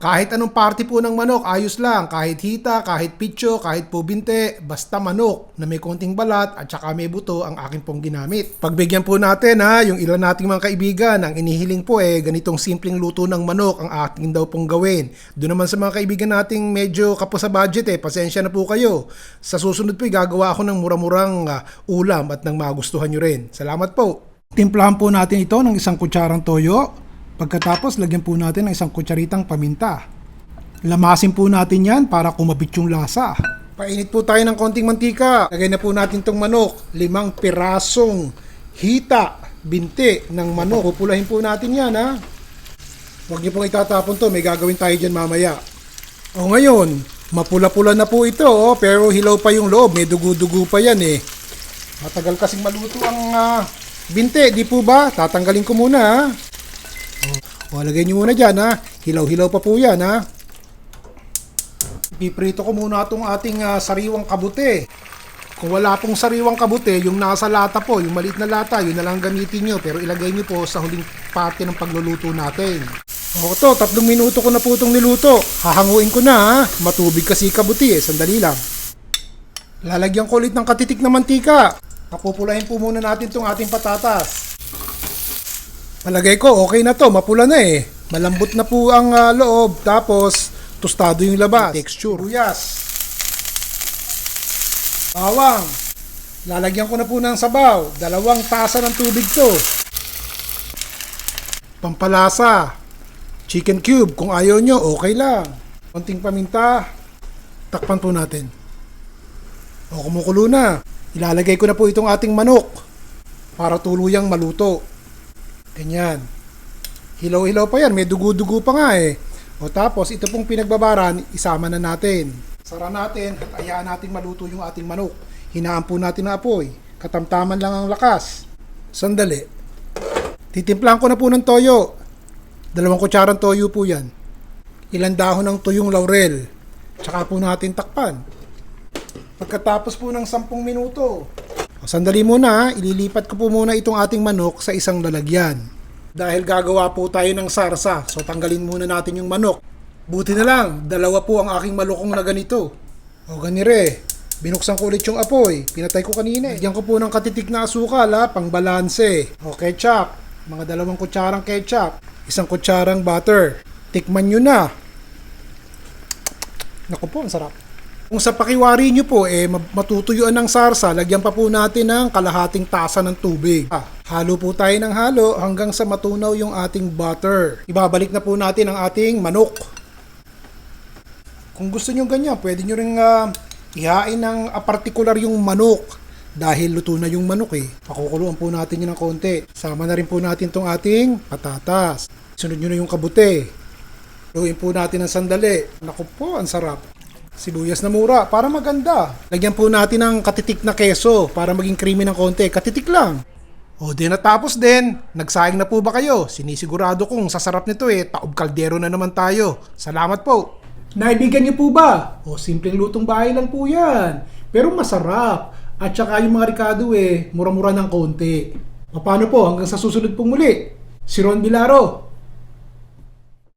Kahit anong party po ng manok, ayos lang. Kahit hita, kahit pitcho, kahit po binte, basta manok na may konting balat at saka may buto ang aking pong ginamit. Pagbigyan po natin ha, yung ilan nating mga kaibigan, ang inihiling po eh, ganitong simpleng luto ng manok ang ating daw pong gawin. Doon naman sa mga kaibigan nating medyo kapo sa budget eh, pasensya na po kayo. Sa susunod po, gagawa ako ng mura-murang ah, ulam at nang magustuhan nyo rin. Salamat po. Timplahan po natin ito ng isang kutsarang toyo. Pagkatapos, lagyan po natin ng isang kutsaritang paminta. Lamasin po natin yan para kumabit yung lasa. Painit po tayo ng konting mantika. Lagay na po natin tong manok. Limang pirasong hita, binti ng manok. Pupulahin po natin yan ha. Huwag niyo pong itatapon to. May gagawin tayo dyan mamaya. O ngayon, mapula-pula na po ito oh, pero hilaw pa yung loob. May dugo-dugo pa yan eh. Matagal kasing maluto ang ah, binti, di po ba? Tatanggalin ko muna ha. O, lagay nyo muna dyan ha. Hilaw-hilaw pa po yan ha. Piprito ko muna itong ating ah, sariwang kabute. Kung wala pong sariwang kabute, yung nasa lata po, yung maliit na lata, yun na lang gamitin nyo. Pero ilagay nyo po sa huling parte ng pagluluto natin. O to, tatlong minuto ko na po itong niluto. Hahanguin ko na ha. Matubig kasi kabuti eh. Sandali lang. Lalagyan ko ulit ng katitik na mantika. Kapupulahin po muna natin itong ating patatas. Palagay ko, okay na to. Mapula na eh. Malambot na po ang ah, loob. Tapos, tostado yung labas. Texture. Buyas. Bawang. Lalagyan ko na po ng sabaw. Dalawang tasa ng tubig to. Pampalasa. Chicken cube. Kung ayaw nyo, okay lang. Konting paminta. Takpan po natin. O kumukulo na. Ilalagay ko na po itong ating manok para tuluyang maluto. Ganyan. Hilaw-hilaw pa yan. May dugo-dugo pa nga eh. O tapos, ito pong pinagbabaran, isama na natin. Sara natin at ayaan natin maluto yung ating manok. Hinaan po natin ang apoy. Katamtaman lang ang lakas. Sandali. Titimplahan ko na po ng toyo. Dalawang kutsarang toyo po yan. Ilan dahon ng tuyong laurel. Tsaka po natin takpan. Pagkatapos po ng 10 minuto, sandali muna, ililipat ko po muna itong ating manok sa isang lalagyan. Dahil gagawa po tayo ng sarsa, so tanggalin muna natin yung manok. Buti na lang, dalawa po ang aking malukong na ganito. O ganire, binuksan ko ulit yung apoy, pinatay ko kanina. Bigyan ko po ng katitik na asukal ha, pang balanse. O ketchup, mga dalawang kutsarang ketchup, isang kutsarang butter. Tikman nyo na. Naku po, ang sarap. Kung sa pakiwari nyo po, eh, ma- matutuyuan ng sarsa, lagyan pa po natin ng kalahating tasa ng tubig. Ah, halo po tayo ng halo hanggang sa matunaw yung ating butter. Ibabalik na po natin ang ating manok. Kung gusto nyo ganyan, pwede nyo rin ah, ihain ng ah, partikular yung manok. Dahil luto na yung manok eh. Pakukuluan po natin yun ng konti. Sama na rin po natin tong ating patatas. Sunod nyo na yung kabute. Luin po natin ng sandali. Naku po, ang sarap. Sibuyas na mura para maganda. Lagyan po natin ng katitik na keso para maging creamy ng konti. Katitik lang. O di natapos din. Nagsayang na po ba kayo? Sinisigurado kong sasarap nito eh. Taob kaldero na naman tayo. Salamat po. Naibigan niyo po ba? O simpleng lutong bahay lang po yan. Pero masarap. At saka yung mga ricado eh, mura-mura ng konti. Paano po hanggang sa susunod pong muli? Si Ron Bilaro,